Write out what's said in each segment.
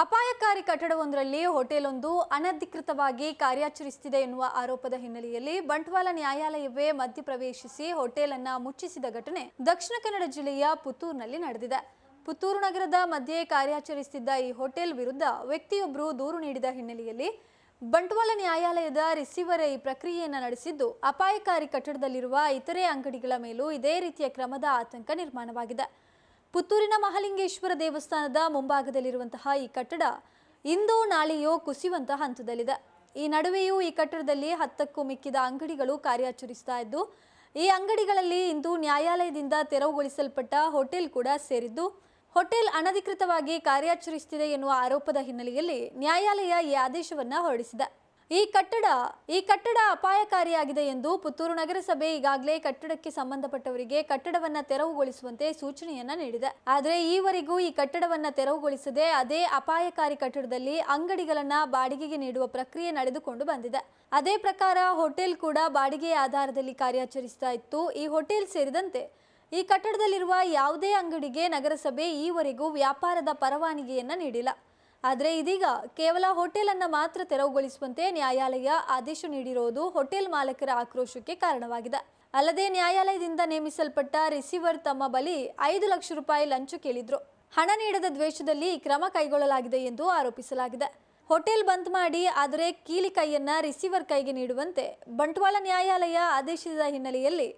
ಅಪಾಯಕಾರಿ ಕಟ್ಟಡವೊಂದರಲ್ಲಿ ಹೋಟೆಲೊಂದು ಅನಧಿಕೃತವಾಗಿ ಕಾರ್ಯಾಚರಿಸುತ್ತಿದೆ ಎನ್ನುವ ಆರೋಪದ ಹಿನ್ನೆಲೆಯಲ್ಲಿ ಬಂಟ್ವಾಳ ನ್ಯಾಯಾಲಯವೇ ಮಧ್ಯಪ್ರವೇಶಿಸಿ ಹೋಟೆಲ್ ಅನ್ನ ಮುಚ್ಚಿಸಿದ ಘಟನೆ ದಕ್ಷಿಣ ಕನ್ನಡ ಜಿಲ್ಲೆಯ ಪುತ್ತೂರಿನಲ್ಲಿ ನಡೆದಿದೆ. ಪುತ್ತೂರು ನಗರದ ಮಧ್ಯೆ ಕಾರ್ಯಾಚರಿಸುತ್ತಿದ್ದ ಈ ಹೋಟೆಲ್ ವಿರುದ್ಧ ವ್ಯಕ್ತಿಯೊಬ್ಬರು ದೂರು ನೀಡಿದ ಹಿನ್ನೆಲೆಯಲ್ಲಿ ಬಂಟ್ವಾಳ ನ್ಯಾಯಾಲಯದ ರಿಸೀವರ್ ಈ ಪ್ರಕ್ರಿಯೆಯನ್ನು ನಡೆಸಿದ್ದು, ಅಪಾಯಕಾರಿ ಕಟ್ಟಡದಲ್ಲಿರುವ ಇತರೆ ಅಂಗಡಿಗಳ ಮೇಲೂ ಇದೇ ರೀತಿಯ ಕ್ರಮದ ಆತಂಕ ನಿರ್ಮಾಣವಾಗಿದೆ. ಪುತ್ತೂರಿನ ಮಹಾಲಿಂಗೇಶ್ವರ ದೇವಸ್ಥಾನದ ಮುಂಭಾಗದಲ್ಲಿರುವಂತಹ ಈ ಕಟ್ಟಡ ಇಂದು ನಾಳೆಯೋ ಕುಸಿಯುವಂತಹ ಹಂತದಲ್ಲಿದೆ. ಈ ನಡುವೆಯೂ ಈ ಕಟ್ಟಡದಲ್ಲಿ ಹತ್ತಕ್ಕೂ ಮಿಕ್ಕಿದ ಅಂಗಡಿಗಳು ಕಾರ್ಯಾಚರಿಸ್ತಾ ಇದ್ದು, ಈ ಅಂಗಡಿಗಳಲ್ಲಿ ಇಂದು ನ್ಯಾಯಾಲಯದಿಂದ ತೆರವುಗೊಳಿಸಲ್ಪಟ್ಟ ಹೋಟೆಲ್ ಕೂಡ ಸೇರಿದ್ದು, ಹೋಟೆಲ್ ಅನಧಿಕೃತವಾಗಿ ಕಾರ್ಯಾಚರಿಸುತ್ತಿದೆ ಎನ್ನುವ ಆರೋಪದ ಹಿನ್ನೆಲೆಯಲ್ಲಿ ನ್ಯಾಯಾಲಯ ಈ ಆದೇಶವನ್ನು ಹೊರಡಿಸಿದೆ. ಈ ಕಟ್ಟಡ ಈ ಕಟ್ಟಡ ಅಪಾಯಕಾರಿಯಾಗಿದೆ ಎಂದು ಪುತ್ತೂರು ನಗರಸಭೆ ಈಗಾಗಲೇ ಕಟ್ಟಡಕ್ಕೆ ಸಂಬಂಧಪಟ್ಟವರಿಗೆ ಕಟ್ಟಡವನ್ನ ತೆರವುಗೊಳಿಸುವಂತೆ ಸೂಚನೆಯನ್ನ ನೀಡಿದೆ. ಆದರೆ ಈವರೆಗೂ ಈ ಕಟ್ಟಡವನ್ನ ತೆರವುಗೊಳಿಸದೆ ಅದೇ ಅಪಾಯಕಾರಿ ಕಟ್ಟಡದಲ್ಲಿ ಅಂಗಡಿಗಳನ್ನ ಬಾಡಿಗೆಗೆ ನೀಡುವ ಪ್ರಕ್ರಿಯೆ ನಡೆದುಕೊಂಡು ಬಂದಿದೆ. ಅದೇ ಪ್ರಕಾರ ಹೋಟೆಲ್ ಕೂಡ ಬಾಡಿಗೆ ಆಧಾರದಲ್ಲಿ ಕಾರ್ಯಾಚರಿಸ್ತಾ ಇತ್ತು. ಈ ಹೋಟೆಲ್ ಸೇರಿದಂತೆ ಈ ಕಟ್ಟಡದಲ್ಲಿರುವ ಯಾವುದೇ ಅಂಗಡಿಗೆ ನಗರಸಭೆ ಈವರೆಗೂ ವ್ಯಾಪಾರದ ಪರವಾನಗಿಯನ್ನ ನೀಡಿಲ್ಲ. ಆದರೆ ಇದೀಗ ಕೇವಲ ಹೋಟೆಲನ್ನು ಮಾತ್ರ ತೆರವುಗೊಳಿಸುವಂತೆ ನ್ಯಾಯಾಲಯ ಆದೇಶ ನೀಡಿರುವುದು ಹೋಟೆಲ್ ಮಾಲಕರ ಆಕ್ರೋಶಕ್ಕೆ ಕಾರಣವಾಗಿದೆ. ಅಲ್ಲದೆ ನ್ಯಾಯಾಲಯದಿಂದ ನೇಮಿಸಲ್ಪಟ್ಟ ರಿಸೀವರ್ ತಮ್ಮ ಬಳಿ ಐದು ಲಕ್ಷ ರೂಪಾಯಿ ಲಂಚ ಕೇಳಿದ್ರು. ಹಣ ನೀಡದ ದ್ವೇಷದಲ್ಲಿ ಕ್ರಮ ಕೈಗೊಳ್ಳಲಾಗಿದೆ ಎಂದು ಆರೋಪಿಸಲಾಗಿದೆ. ಹೋಟೆಲ್ ಬಂದ್ ಮಾಡಿ, ಆದರೆ ಕೀಲಿ ಕೈಯನ್ನ ರಿಸೀವರ್ ಕೈಗೆ ನೀಡುವಂತೆ ಬಂಟ್ವಾಳ ನ್ಯಾಯಾಲಯ ಆದೇಶಿಸಿದ ಹಿನ್ನೆಲೆಯಲ್ಲಿ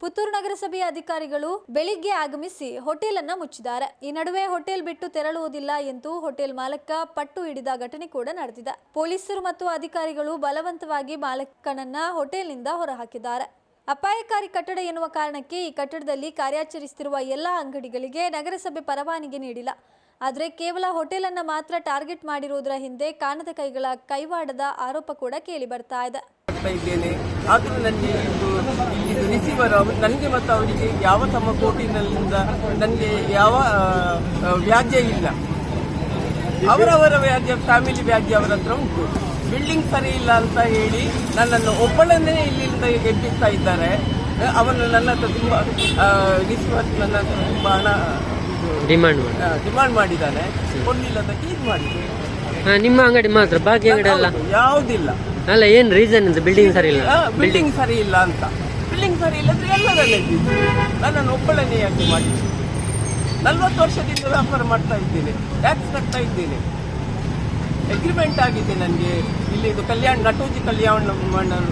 ಪುತ್ತೂರು ನಗರಸಭೆಯ ಅಧಿಕಾರಿಗಳು ಬೆಳಿಗ್ಗೆ ಆಗಮಿಸಿ ಹೋಟೆಲ್ ಅನ್ನ ಮುಚ್ಚಿದ್ದಾರೆ. ಈ ನಡುವೆ ಹೋಟೆಲ್ ಬಿಟ್ಟು ತೆರಳುವುದಿಲ್ಲ ಎಂದು ಹೋಟೆಲ್ ಮಾಲಕ ಪಟ್ಟು ಹಿಡಿದ ಘಟನೆ ಕೂಡ ನಡೆದಿದೆ. ಪೊಲೀಸರು ಮತ್ತು ಅಧಿಕಾರಿಗಳು ಬಲವಂತವಾಗಿ ಮಾಲಕನನ್ನ ಹೋಟೆಲ್ನಿಂದ ಹೊರಹಾಕಿದ್ದಾರೆ. ಅಪಾಯಕಾರಿ ಕಟ್ಟಡ ಎನ್ನುವ ಕಾರಣಕ್ಕೆ ಈ ಕಟ್ಟಡದಲ್ಲಿ ಕಾರ್ಯಾಚರಿಸುತ್ತಿರುವ ಎಲ್ಲ ಅಂಗಡಿಗಳಿಗೆ ನಗರಸಭೆ ಪರವಾನಿಗೆ ನೀಡಿಲ್ಲ. ಆದರೆ ಕೇವಲ ಹೋಟೆಲನ್ನು ಮಾತ್ರ ಟಾರ್ಗೆಟ್ ಮಾಡಿರುವುದರ ಹಿಂದೆ ಕಾಣದ ಕೈಗಳ ಕೈವಾಡದ ಆರೋಪ ಕೂಡ ಕೇಳಿ ಬರ್ತಾ ಇದೆ. ಇದ್ದೇನೆ. ಆದರೂ ನನಗೆ ಇದು ಇದು ನನಗೆ ಮತ್ತು ಅವರಿಗೆ ಯಾವ ತಮ್ಮ ಕೋಟಿನಲ್ಲಿಂದ ನನಗೆ ಯಾವ ವ್ಯಾಜ್ಯ ಇಲ್ಲ. ಅವರವರ ವ್ಯಾಜ್ಯ, ಫ್ಯಾಮಿಲಿ ವ್ಯಾಜ್ಯ ಅವರ ಹತ್ರ ಉಂಟು. ಬಿಲ್ಡಿಂಗ್ ಸರಿ ಇಲ್ಲ ಅಂತ ಹೇಳಿ ನನ್ನನ್ನು ಒಬ್ಬಳನ್ನೇ ಇಲ್ಲಿಂದ ಎಬ್ಬಿಸ್ತಾ ಇದ್ದಾರೆ. ಅವನು ನನ್ನ ಹತ್ರ ತುಂಬ ರಿಸೀವರ್ ನನ್ನ ಹತ್ರ ತುಂಬ ಹಣ ಡಿಮಾಂಡ್ ಮಾಡಿ. ಡಿಮಾಂಡ್ ಮಾಡಿದ್ದಾನೆ. ಕೊಡಲಿಲ್ಲ ಅಂತ ಇದು ಹಾ, ನಿಮ್ಮ ಅಂಗಡಿ ಮಾತ್ರ ಬಾಕಿ ಅಂಗಡಿ ಅಲ್ಲ? ಹೌದು, ಯಾವುದಿಲ್ಲ. ಅಲ್ಲ ಏನ್ ರೀಸನ್ ಅಂತ ಬಿಲ್ಡಿಂಗ್ ಸರಿ ಇಲ್ಲ. ಬಿಲ್ಡಿಂಗ್ ಸರಿ ಇಲ್ಲ ಅಂತ. ಬಿಲ್ಡಿಂಗ್ ಸರಿ ಇಲ್ಲ ಅಂದ್ರೆ ಎಲ್ಲರನ್ನ ಇದ್ದಿದ್ದು ನನ್ನನ್ನು ಒಬ್ಬಳನ್ನೇ ಯಾಕೆ ಮಾಡಿ ನಲ್ವತ್ತು ವರ್ಷದಿಂದ ವ್ಯಾಪಾರ ಮಾಡ್ತಾ ಇದ್ದೇನೆ ಟ್ಯಾಕ್ಸ್ ಕಟ್ತಾ ಇದ್ದೇನೆ. ಅಗ್ರಿಮೆಂಟ್ ಆಗಿದೆ ನನಗೆ. ಇಲ್ಲಿ ಇದು ಕಲ್ಯಾಣ ನಟೋಜಿ ಕಲ್ಯಾಣ ಮಂಡಲ